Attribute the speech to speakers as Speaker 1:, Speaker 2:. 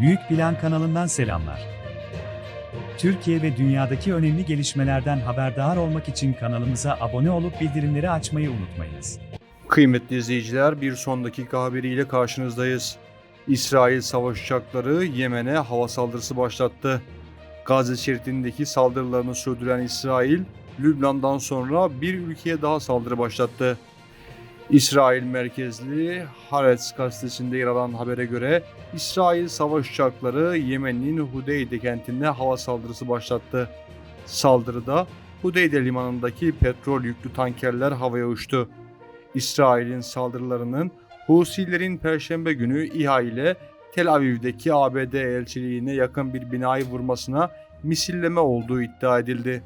Speaker 1: Büyük Plan kanalından selamlar. Türkiye ve dünyadaki önemli gelişmelerden haberdar olmak için kanalımıza abone olup bildirimleri açmayı unutmayınız.
Speaker 2: Kıymetli izleyiciler bir son dakika haberiyle karşınızdayız. İsrail savaş uçakları Yemen'e hava saldırısı başlattı. Gazze şeridindeki saldırılarını sürdüren İsrail, Lübnan'dan sonra bir ülkeye daha saldırı başlattı. İsrail merkezli Haaretz gazetesinde yer alan habere göre İsrail savaş uçakları Yemen'in Hudeyde kentinde hava saldırısı başlattı. Saldırıda Hudeyde limanındaki petrol yüklü tankerler havaya uçtu. İsrail'in saldırılarının Husilerin Perşembe günü İHA ile Tel Aviv'deki ABD elçiliğine yakın bir binayı vurmasına misilleme olduğu iddia edildi.